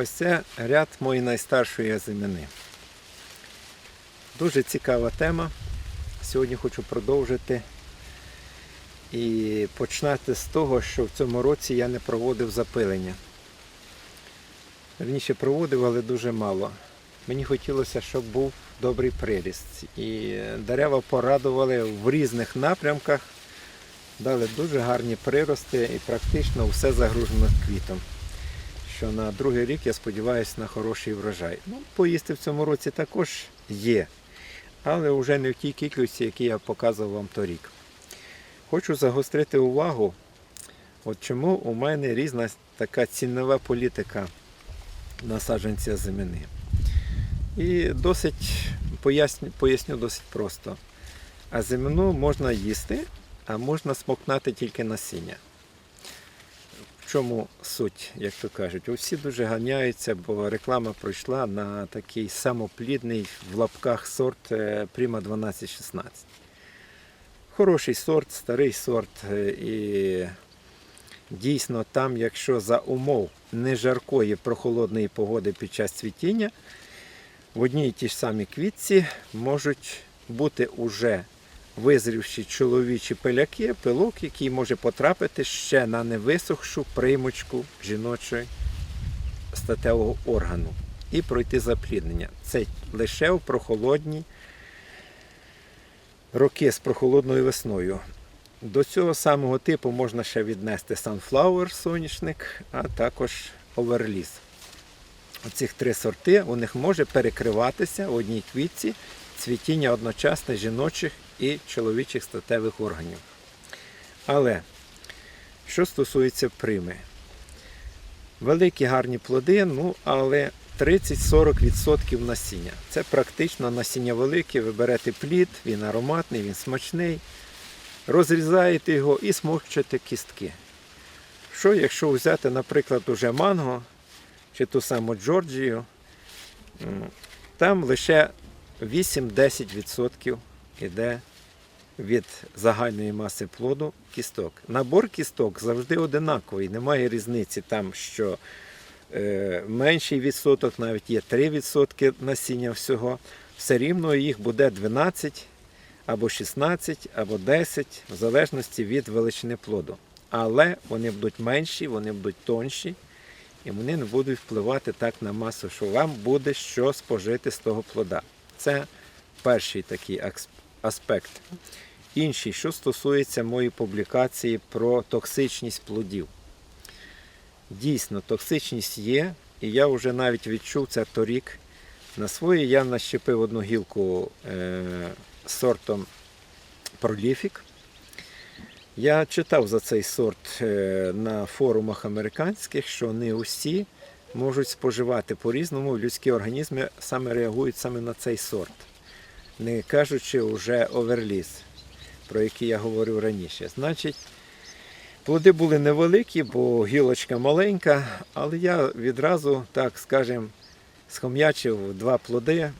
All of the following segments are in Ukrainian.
ось це ряд моєї найстаршої зимини. Дуже цікава тема. Сьогодні хочу продовжити і починати з того, що в цьому році я не проводив запилення. Раніше проводив, але дуже мало. Мені хотілося, щоб був добрий приріст. І дерева порадували в різних напрямках, дали дуже гарні прирости і практично все загружено квітом. Що на другий рік я сподіваюся на хороший врожай. Ну, поїсти в цьому році також є, але вже не в тій кількості, які я показував вам торік. Хочу загострити увагу, от чому у мене різна така цінова політика насадженця зимини. І досить поясню, поясню досить просто. А зимину можна їсти, а можна смокнати тільки насіння. Чому суть, як то кажуть? Усі дуже ганяються, бо реклама пройшла на такий самоплідний в лапках сорт е, Prima 1216. Хороший сорт, старий сорт. е, І дійсно там, якщо за умов не жаркої прохолодної погоди під час цвітіння, в одній і тій ж самій квітці можуть бути уже визрівші чоловічі пиляки, пилок, який може потрапити ще на невисохшу примочку жіночої статевого органу і пройти запліднення. Це лише в прохолодні роки з прохолодною весною. До цього самого типу можна ще віднести Sunflower соняшник, а також Overleaf. Оцих три сорти у них може перекриватися в одній квітці цвітіння одночасно жіночих і чоловічих статевих органів. Але що стосується прими, великі гарні плоди, ну але 30-40% насіння. Це практично насіння велике, ви берете плід, він ароматний, він смачний, розрізаєте його і смокчете кістки. Що, якщо взяти, наприклад, уже манго чи ту саму Джорджію, там лише 8-10% йде від загальної маси плоду кісток. Набор кісток завжди одинаковий, немає різниці там, що е, менший відсоток, навіть є 3% насіння всього. Все рівно їх буде 12 або 16, або 10, в залежності від величини плоду. Але вони будуть менші, вони будуть тонші, і вони не будуть впливати так на масу, що вам буде що спожити з того плода. Це перший такий аспект. Інший, що стосується моєї публікації про токсичність плодів. Дійсно, токсичність є, і я вже навіть відчув це торік. На своїй я нащепив одну гілку е, сортом Prolific. Я читав за цей сорт е, на форумах американських, що не усі можуть споживати по-різному. Людські організми саме реагують саме на цей сорт, не кажучи вже оверліз, про який я говорив раніше. Значить, плоди були невеликі, бо гілочка маленька, але я відразу, так скажемо, схом'ячив два плоди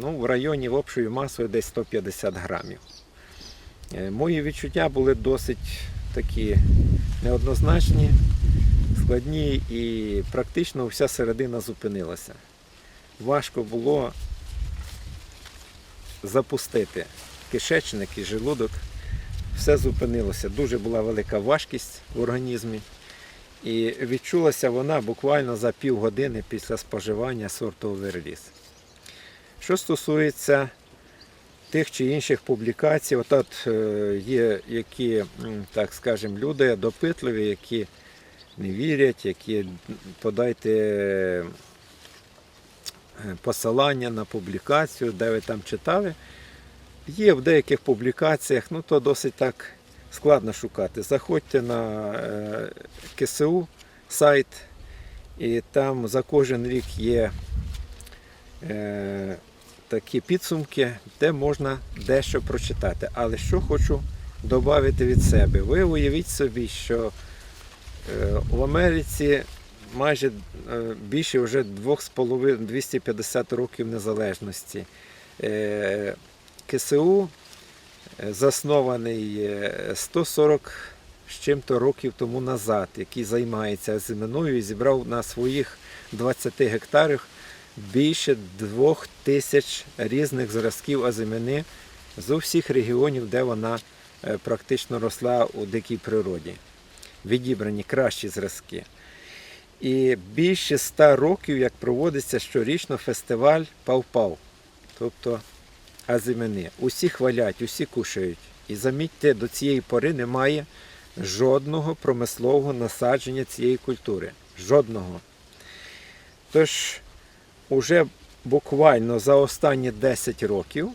ну, в районі в общою масою десь 150 грамів. Е, Мої відчуття були досить такі неоднозначні, складні і практично вся середина зупинилася. Важко було запустити кишечник і желудок. Все зупинилося. Дуже була велика важкість в організмі. І відчулася вона буквально за півгодини після споживання сорту Оверліс. Що стосується тих чи інших публікацій, от, от е, є які, так скажемо, люди допитливі, які не вірять, які подайте е, посилання на публікацію, де ви там читали. Є в деяких публікаціях, ну то досить так складно шукати. Заходьте на е, КСУ сайт, і там за кожен рік є е, такі підсумки, де можна дещо прочитати. Але що хочу додати від себе. Ви уявіть собі, що е, в Америці майже більше вже 2,5 250 років незалежності. КСУ е, заснований е, з чим-то років тому назад, який займається азиминою і зібрав на своїх 20 гектарах більше двох тисяч різних зразків азимини з усіх регіонів, де вона е, практично росла у дикій природі. Відібрані кращі зразки. І більше ста років, як проводиться щорічно фестиваль Пав-Пав, тобто азимини. Усі хвалять, усі кушають. І замітьте, до цієї пори немає жодного промислового насадження цієї культури. Жодного. Тож, уже буквально за останні 10 років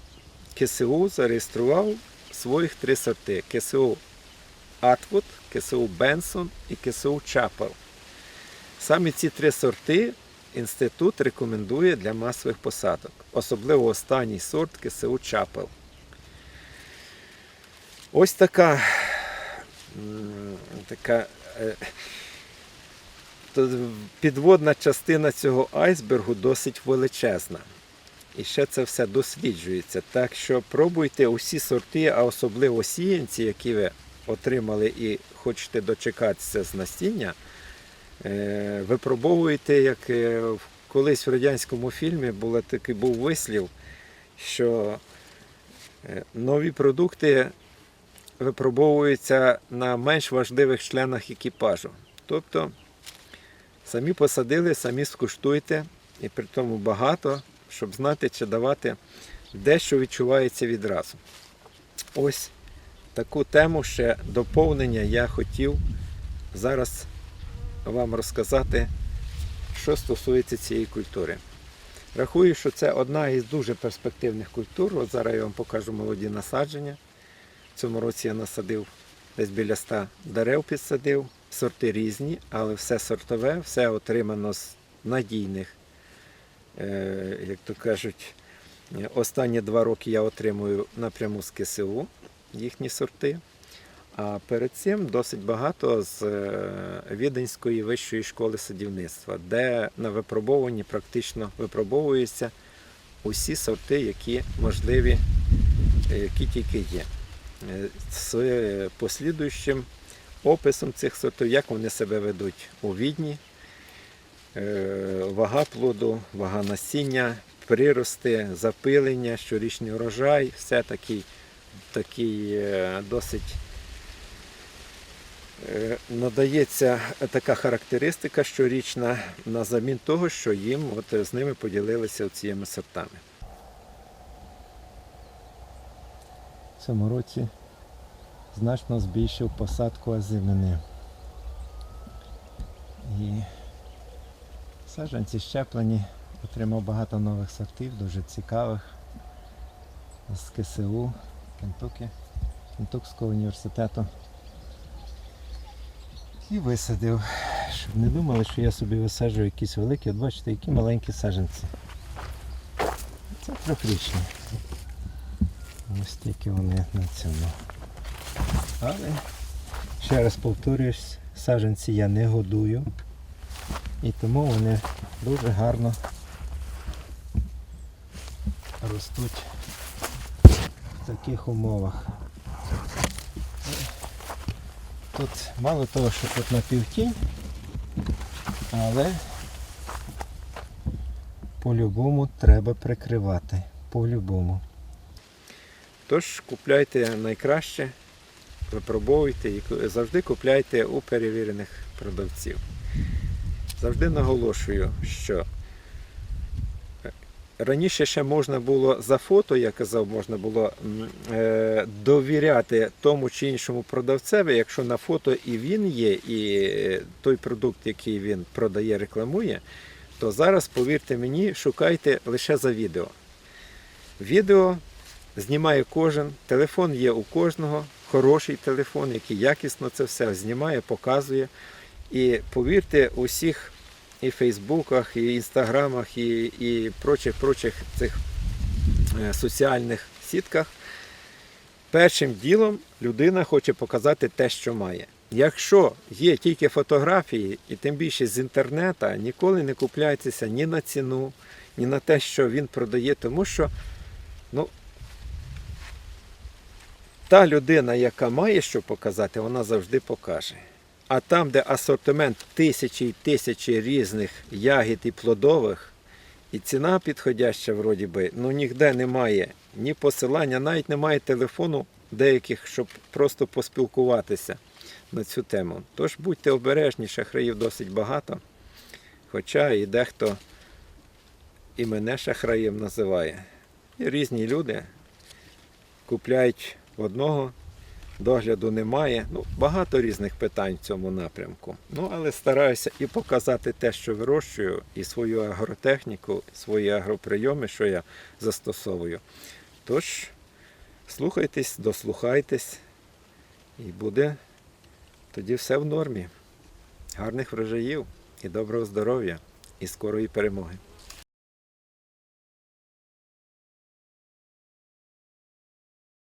КСУ зареєстрував своїх три сорти: КСУ Атвуд, КСУ Бенсон і КСУ Чапел. Саме ці три сорти інститут рекомендує для масових посадок, особливо останній сорт КСУ Чапел. Ось така, така е, підводна частина цього айсбергу досить величезна. І ще це все досліджується. Так що пробуйте усі сорти, а особливо сіянці, які ви отримали і хочете дочекатися з насіння, е, випробовуйте, як е, колись в радянському фільмі було такий був вислів, що е, нові продукти випробовуються на менш важливих членах екіпажу. Тобто самі посадили, самі скуштуйте, і при тому багато, щоб знати, чи давати дещо відчувається відразу. Ось таку тему ще доповнення я хотів зараз вам розказати, що стосується цієї культури. Рахую, що це одна із дуже перспективних культур. От зараз я вам покажу молоді насадження. В цьому році я насадив десь біля ста дерев підсадив. Сорти різні, але все сортове, все отримано з надійних, е, як то кажуть, останні два роки я отримую напряму з КСУ їхні сорти. А перед цим досить багато з е, Віденської вищої школи садівництва, де на випробованні практично випробовуються усі сорти, які можливі, е, які тільки є. Е, З послідуючим описом цих сортів, як вони себе ведуть у відні, вага плоду, вага насіння, прирости, запилення, щорічний урожай, все такий, такий досить надається така характеристика щорічна на замін того, що їм от з ними поділилися цими сортами. В цьому році значно збільшив посадку азимини. І саджанці щеплені, отримав багато нових сортів, дуже цікавих з КСУ, Кентукі, Кентукського університету. І висадив, щоб не думали, що я собі висаджую якісь великі. От бачите, які маленькі саджанці. Це трьохрічні. Ось тільки вони на цьому. Але ще раз повторююсь, саджанці я не годую. І тому вони дуже гарно ростуть в таких умовах. Тут мало того, що тут напівтінь, але по-любому треба прикривати. По-любому. Тож купляйте найкраще, випробовуйте і завжди купляйте у перевірених продавців. Завжди наголошую, що раніше ще можна було за фото, я казав, можна було е, довіряти тому чи іншому продавцеві, якщо на фото і він є, і той продукт, який він продає, рекламує, то зараз, повірте мені, шукайте лише за відео. Відео знімає кожен, телефон є у кожного, хороший телефон, який якісно це все знімає, показує. І повірте, у всіх і Фейсбуках, і Інстаграмах, і, і прочих, прочих цих е, соціальних сітках першим ділом людина хоче показати те, що має. Якщо є тільки фотографії, і тим більше з інтернету, ніколи не купляйтеся ні на ціну, ні на те, що він продає, тому що ну, та людина, яка має що показати, вона завжди покаже. А там, де асортимент тисячі і тисячі різних ягід і плодових, і ціна підходяща, вроді би, ну ніде немає ні посилання, навіть немає телефону деяких, щоб просто поспілкуватися на цю тему. Тож будьте обережні, шахраїв досить багато. Хоча і дехто і мене шахраєм називає. І різні люди купляють одного, догляду немає. Ну, багато різних питань в цьому напрямку. Ну, але стараюся і показати те, що вирощую, і свою агротехніку, свої агроприйоми, що я застосовую. Тож, слухайтесь, дослухайтесь, і буде тоді все в нормі. Гарних врожаїв і доброго здоров'я, і скорої перемоги.